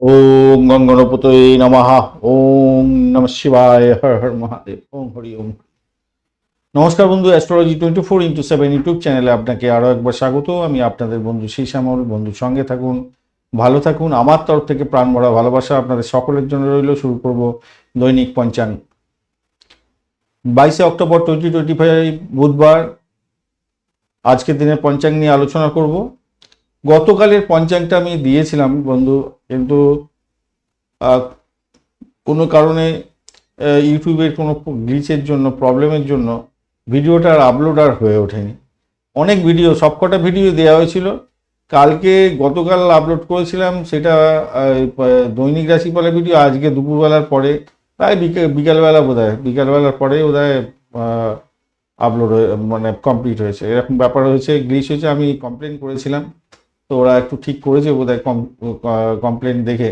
ওম গঙ্গনপতয়ে নমঃ। ওম নম শিবায়। হর হর মহাদেব। ওম হরি ওম। নমস্কার বন্ধু astrology twenty four into seven YouTube চ্যানেলে আপনাকে আরও একবার স্বাগত। আমি আপনাদের বন্ধু শ্যামল বন্ধুর সঙ্গে থাকুন, ভালো থাকুন। আমার তরফ থেকে প্রাণ ভরা ভালোবাসা আপনাদের সকলের জন্য রইল। শুরু করব দৈনিক পঞ্চাঙ্গ। বাইশে অক্টোবর টোয়েন্টি টোয়েন্টি ফাইভ বুধবার। আজকের দিনের পঞ্চাঙ্গ নিয়ে আলোচনা করব। গতকালের পঞ্চাঙ্গটা আমি দিয়েছিলাম বন্ধু, কিন্তু কোনো কারণে ইউটিউবের কোনো গ্লিচের জন্য প্রবলেমের জন্য ভিডিওটা আর আপলোড আর হয়ে ওঠেনি। অনেক ভিডিও সবকটা ভিডিও দেওয়া হয়েছিল। কালকে গতকাল আপলোড করেছিলাম, সেটা দৈনিক রাশিফলের ভিডিও আজকে দুপুরবেলার পরে, প্রায় বিকেল বিকালবেলা বোধ হয় বিকালবেলার পরে বোধ হয় আপলোড মানে কমপ্লিট হয়েছে। এরকম ব্যাপার হয়েছে গ্লিচ হয়েছে, আমি কমপ্লেন করেছিলাম। তো ওরা একটু ঠিক করেছে বোধ হয় কমপ্লেন দেখে।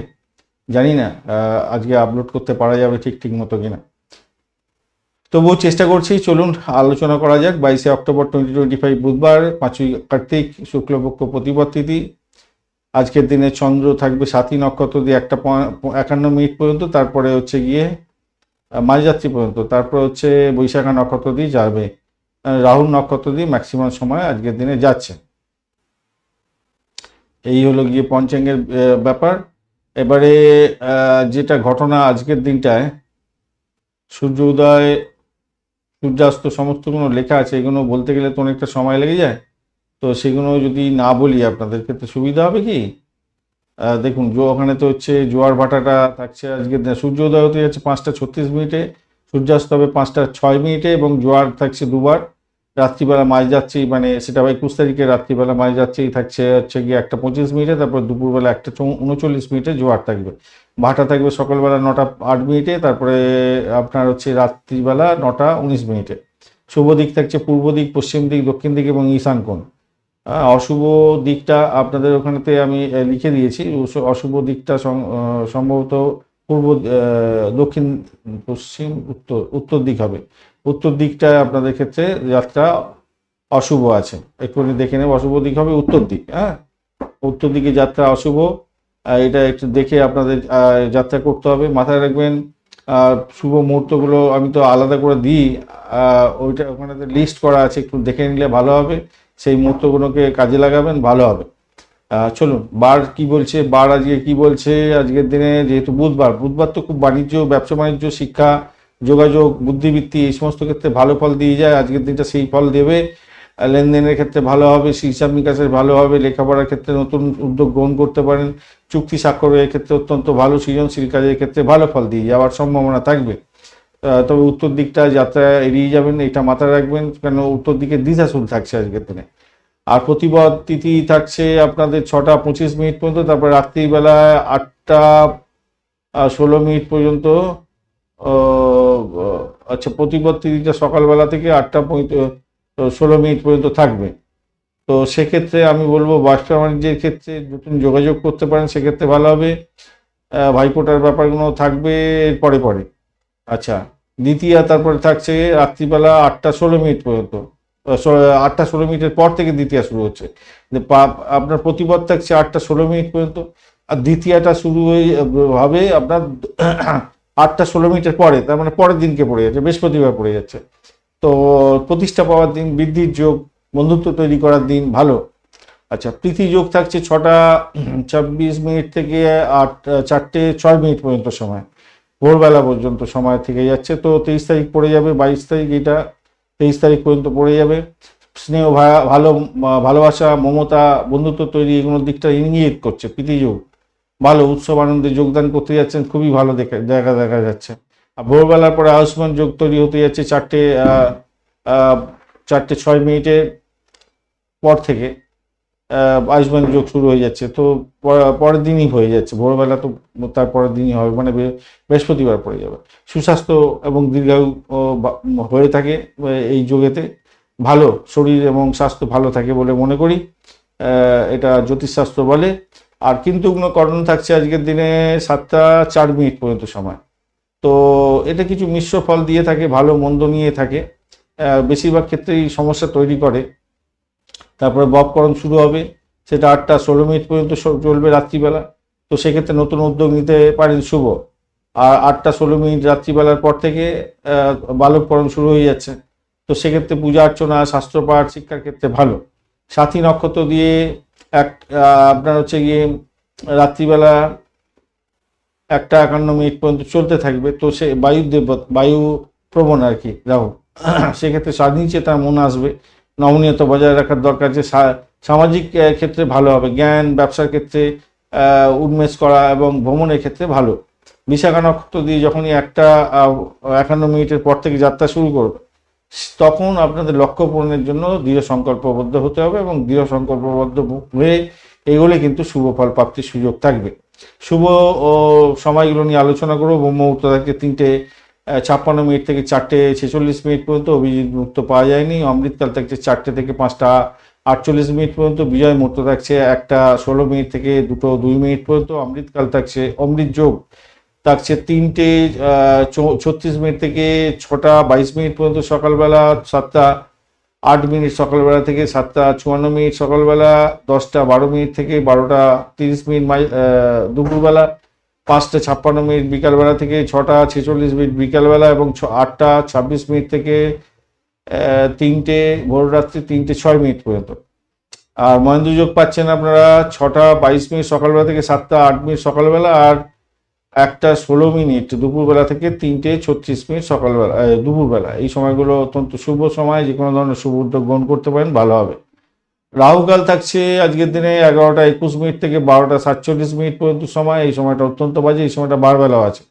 জানি না আজকে আপলোড করতে পারা যাবে ঠিক ঠিক মতো কিনা। তবুও চেষ্টা করছি, চলুন, আলোচনা করা যাক। বাইশে অক্টোবর টোয়েন্টি টোয়েন্টি ফাইভ বুধবার, পাঁচই কার্তিক, শুক্লপক্ষ প্রতিপদ তিথি। আজকের দিনে চন্দ্র থাকবে সাতই নক্ষত্র দিয়ে একটা একান্ন মিনিট পর্যন্ত। তারপরে হচ্ছে গিয়ে মাঝযাত্রী পর্যন্ত। তারপর হচ্ছে বৈশাখা নক্ষত্র দিয়ে যাবে রাহুল নক্ষত্র দিয়ে ম্যাক্সিমাম সময় আজকের দিনে যাচ্ছে। এই হলো গিয়ে পঞ্চাঙ্গের ব্যাপার। এবারে যেটা ঘটনা আজকের দিনটায়, সূর্য উদয়, সূর্যাস্ত সমস্তগুলো লেখা আছে, এগুলো বলতে গেলে তো অনেকটা সময় লেগে যায়। তো সেগুলো যদি না বলি, আপনাদের ক্ষেত্রে সুবিধা হবে কি? দেখুন, জো, ওখানে তো হচ্ছে জোয়ার ভাটাটা থাকছে আজকে। সূর্য উদয় হতে যাচ্ছে পাঁচটা ছত্রিশ মিনিটে, সূর্যাস্ত হবে পাঁচটা ছয় মিনিটে এবং জোয়ার থাকছে দুবার। রাত্রিবেলা মাছ যাচ্ছি মানে সেটা একুশ তারিখে রাত্রিবেলা মাছ যাচ্ছেই থাকছে হচ্ছে গিয়ে একটা পঁচিশ মিনিটে, তারপর দুপুরবেলা একটা উনচল্লিশ মিনিটে জোয়ার থাকবে। ভাটা থাকবে সকালবেলা নটা আট মিনিটে, তারপরে আপনার হচ্ছে রাত্রিবেলা নটা উনিশ মিনিটে। শুভ দিক থাকছে পূর্ব দিক, পশ্চিম দিক, দক্ষিণ দিক এবং ঈশান কোণ। অশুভ দিকটা আপনাদের ওখানেতে আমি লিখে দিয়েছি। অশুভ দিকটা সম্ভবত পূর্ব দক্ষিণ, পশ্চিম, উত্তর উত্তর দিক হবে। উত্তর দিকটা আপনাদের ক্ষেত্রে যাত্রা অশুভ আছে। একটুখানি দেখে নেব, অশুভ দিক হবে উত্তর দিক হ্যাঁ? উত্তর দিকে যাত্রা অশুভ এটা একটু দেখে আপনাদের যাত্রা করতে হবে। মাথায় রাখবেন শুভ মুহূর্তগুলো আমি তো আলাদা করে দিই ওইটা ওখানে লিস্ট করা আছে, একটু দেখে নিলে ভালো হবে। সেই মুহূর্তগুলোকে কাজে লাগাবেন, ভালো হবে। চলুন, বার কি বলছে? বার আজকে কি বলছে? আজকের দিনে যেহেতু বুধবার বুধবার তো খুব বাণিজ্য ব্যবসা বাণিজ্য শিক্ষা যোগাযোগ, বুদ্ধিবৃত্তি, এই সমস্ত ক্ষেত্রে ভালো ফল দিয়ে যায়, আজকের দিনটা সেই ফল দেবে। লেনদেনের ক্ষেত্রে ভালো হবে, হিসাব নিকাশের ভালো হবে, লেখাপড়ার ক্ষেত্রে নতুন উদ্যোগ গ্রহণ করতে পারেন। চুক্তি স্বাক্ষরের ক্ষেত্রে অত্যন্ত ভালো, সৃজনশীল কাজের ক্ষেত্রে ভালো ফল দিয়ে যাওয়ার সম্ভাবনা থাকবে। তবে উত্তর দিকটা যাত্রা এড়িয়ে যাবেন, এটা মাথায় রাখবেন কেন উত্তর দিকে দ্বিধাশূল থাকছে আজকের দিনে। আর প্রতিবাদ তিথি থাকছে আপনাদের ছটা পঁচিশ মিনিট পর্যন্ত, তারপর রাত্রিবেলা আটটা ষোলো মিনিট পর্যন্ত আচ্ছা প্রতিবাদ তিথিটা সকালবেলা থেকে আটটা ষোলো মিনিট পর্যন্ত থাকবে। তো সেক্ষেত্রে আমি বলব ব্যবসা বাণিজ্যের ক্ষেত্রে নতুন যোগাযোগ করতে পারেন, সেক্ষেত্রে ভালো হবে। ভাইফোঁটার ব্যাপারগুলো থাকবে পরে পরে। আচ্ছা দ্বিতীয় তারপরে থাকছে রাত্রিবেলা আটটা ষোলো মিনিট পর্যন্ত। আটটা ষোলো মিনিটের পর থেকে দ্বিতীয় শুরু হচ্ছে। আপনার প্রতিবাদ থাকছে আটটা ষোলো মিনিট পর্যন্ত। আর দ্বিতীয়টা শুরু হয়ে, হবে আপনার আটটা ষোলো মিনিটের পরে, তার মানে পরের দিনকে পড়ে যাচ্ছে, বৃহস্পতিবার পড়ে যাচ্ছে। তো প্রতিষ্ঠা পাওয়ার দিন, বৃদ্ধির যোগ, বন্ধুত্ব তৈরি করার দিন, ভালো। আচ্ছা প্রীতি যোগ থাকছে ছটা ছাব্বিশ মিনিট থেকে আট, চারটে ছয় মিনিট পর্যন্ত সময়। ভোরবেলা পর্যন্ত সময় থেকে যাচ্ছে, তো তেইশ তারিখ পড়ে যাবে, বাইশ তারিখ এটা, তেইশ তারিখ পর্যন্ত পড়ে যাবে। স্নেহ ভালো, ভালোবাসা, মমতা, বন্ধুত্ব তৈরি, এগুলোর দিকটা ইঙ্গিত করছে প্রীতিযোগ ভালো উৎসব আনন্দে যোগদান করতে যাচ্ছেন, খুবই ভালো দেখা, জায়গা দেখা যাচ্ছে। আর ভোরবেলার পরে আয়ুষ্মান যোগ তৈরি হতে যাচ্ছে চারটে চারটে ছয় মিনিটের পর থেকে আয়ুষ্মান যোগ শুরু হয়ে যাচ্ছে। তো পরের দিনই হয়ে যাচ্ছে, ভোরবেলা তো তার পরের দিনই হবে মানে বৃহস্পতিবার পড়ে যাবে। সুস্বাস্থ্য এবং দীর্ঘায়ু হয়ে থাকে এই যোগেতে। ভালো শরীর এবং স্বাস্থ্য ভালো থাকে বলে মনে করি এটা জ্যোতিষশাস্ত্র বলে। আর কিন্তু কোনো করণ থাকছে আজকের দিনে সাতটা চার মিনিট পর্যন্ত সময়। তো এটা কিছু মিশ্র ফল দিয়ে থাকে, ভালো, মন্দ নিয়ে থাকে। বেশিরভাগ ক্ষেত্রেই সমস্যা তৈরি করে। তারপরে ববকরণ শুরু হবে, সেটা আটটা ষোলো মিনিট পর্যন্ত চলবে রাত্রিবেলা। তো সেক্ষেত্রে নতুন উদ্যোগ নিতে পারেন শুভ। আর আটটা ষোলো মিনিট রাত্রিবেলার পর থেকে বালককরণ শুরু হয়ে যাচ্ছে। তো সেক্ষেত্রে পূজা অর্চনা শাস্ত্রপাঠ শিক্ষার ক্ষেত্রে ভালো। সাথী নক্ষত্র দিয়ে এক আপনার হচ্ছে গিয়ে রাত্রিবেলা একটা একান্ন মিনিট পর্যন্ত চলতে থাকবে। তো সে বায়ু দেব, বায়ু প্রবণ আর কি রাহু সেক্ষেত্রে স্বাধীন চেতার মন আসবে। নমনীয়তা বজায় রাখার দরকার যে সামাজিক ক্ষেত্রে ভালো হবে। জ্ঞান, ব্যবসার ক্ষেত্রে উন্মেষ করা এবং ভ্রমণের ক্ষেত্রে ভালো। বিশাখা নক্ষত্র দিয়ে যখনই একটা একান্ন মিনিটের পর থেকে যাত্রা শুরু করবে তখন আপনাদের লক্ষ্য পূরণের জন্য দৃঢ় সংকল্পবদ্ধ হতে হবে এবং দৃঢ় সংকল্পবদ্ধ হয়ে এগোলে কিন্তু শুভ ফল প্রাপ্তির সুযোগ থাকবে। শুভ সময়গুলো নিয়ে আলোচনা করব। ব্রহ্ম মুহূর্ত থেকে তিনটে ছাপ্পান্ন মিনিট থেকে চারটে ছেচল্লিশ মিনিট পর্যন্ত অভিজিৎ মুহূর্ত পাওয়া যায়নি। অমৃতকাল থাকছে চারটে থেকে পাঁচটা আটচল্লিশ মিনিট পর্যন্ত। বিজয় মুহূর্ত থাকছে একটা ষোলো মিনিট থেকে দুটো দুই মিনিট পর্যন্ত। অমৃতকাল থাকছে অমৃত যোগ। থাকছে তিনটে ছত্রিশ মিনিট থেকে ছটা, বাইশ মিনিট পর্যন্ত সকালবেলা, সাতটা, আট মিনিট সকালবেলা থেকে সাতটা, চুয়ান্ন মিনিট সকালবেলা, দশটা, বারো মিনিট থেকে বারোটা, তিরিশ মিনিট দুপুরবেলা, পাঁচটা, ছাপ্পান্ন মিনিট বিকালবেলা থেকে ছটা, ছেচল্লিশ মিনিট বিকালবেলা এবং আটটা, ছাব্বিশ মিনিট থেকে তিনটে ভোররাত্রি তিনটে, ছয় মিনিট পর্যন্ত। আর মহেন্দ্র যোগ পাচ্ছেন আপনারা, ছটা, বাইশ মিনিট সকালবেলা থেকে সাতটা, আট মিনিট সকালবেলা, আর একটা ষোলো মিনিট দুপুরবেলা থেকে তিনটে ছত্রিশ মিনিট সকালবেলা দুপুরবেলা। এই সময়গুলো অত্যন্ত শুভ সময়, যে কোনো ধরনের শুভ উদ্যোগ গ্রহণ করতে পারেন, ভালো হবে। রাহুকাল থাকছে আজকের দিনে এগারোটা একুশ মিনিট থেকে বারোটা সাতচল্লিশ মিনিট পর্যন্ত সময়। এই সময়টা অত্যন্ত বাজে, এই সময়টা বারবেলাও আছে।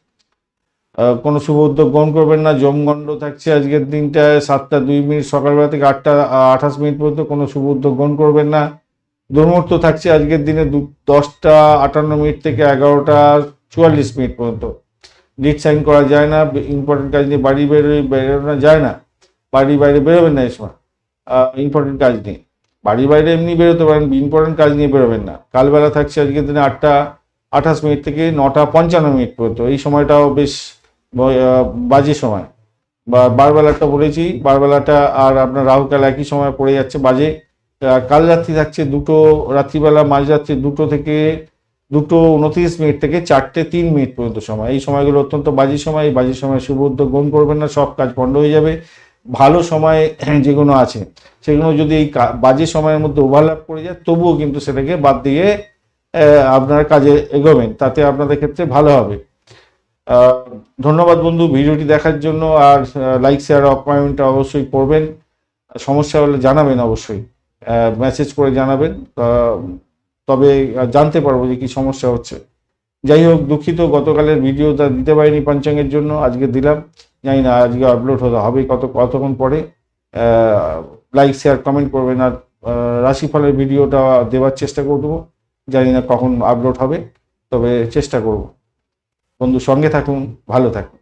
কোনো শুভ উদ্যোগ গ্রহণ করবেন না। জমগণ্ড থাকছে আজকের দিনটায় সাতটা দুই মিনিট সকালবেলা থেকে আটটা আঠাশ মিনিট পর্যন্ত কোনো শুভ উদ্যোগ গ্রহণ করবেন না। দুর্মুহূর্ত থাকছে আজকের দিনে দশটা আটান্ন মিনিট থেকে এগারোটা চুয়াল্লিশ মিনিট পর্যন্ত। লিড সাইন করা যায় না ইম্পর্টেন্ট কাজ নিয়ে বাড়ি বেরোয়, বেরোনো যায় না। বাড়ি বাইরে বেরোবেন না এই সময়। ইম্পর্টেন্ট কাজ নিয়ে। বাড়ি বাইরে এমনি বেরোতে পারেন ইম্পর্টেন্ট কাজ নিয়ে বেরোবেন না। কালবেলা থাকছে আজকের দিনে আটটা আঠাশ মিনিট থেকে নটা পঞ্চান্ন মিনিট পর্যন্ত। এই সময়টাও বেশ বাজে সময়। বা বারবেলাটা বলেছি, বারবেলাটা আর আপনার রাহুকাল একই সময় পড়ে যাচ্ছে, বাজে। কাল রাত্রি থাকছে দুটো, রাত্রিবেলা মাঝরাত্রি দুটো থেকে দুটো উনত্রিশ মিনিট থেকে চারটে তিন মিনিট পর্যন্ত সময়। এই সময়গুলো অত্যন্ত বাজে সময়। এই বাজে সময় শুভ উদ্যোগ গ্রহণ করবেন না, সব কাজ বন্ধ হয়ে যাবে। ভালো সময় যেগুলো আছে, সেগুলো যদি এই বাজে সময়ের মধ্যে ওভারল্যাপ করে যায়, তবুও কিন্তু সেটাকে বাদ দিয়ে আপনার কাজে এগোবেন। তাতে আপনাদের ক্ষেত্রে ভালো হবে। ধন্যবাদ বন্ধু ভিডিওটি দেখার জন্য। আর লাইক শেয়ার কমেন্টটা অবশ্যই করবেন। সমস্যা হলে জানাবেন অবশ্যই। মেসেজ করে জানাবেন। তবে জানতে পারব যে কি সমস্যা হচ্ছে। যাই হোক, দুঃখিত, গতকালের ভিডিওটা দিতে পারিনি পঞ্চাঙ্গের জন্য, আজকে দিলাম। জানি না আজকে আপলোড হতে হবে কত, কতক্ষণ পরে। লাইক শেয়ার কমেন্ট করবেন আর রাশিফলের ভিডিওটা দেওয়ার চেষ্টা করব জানি না কখন আপলোড হবে, তবে চেষ্টা করব। বন্ধু, সঙ্গে থাকুন, ভালো থাকুন।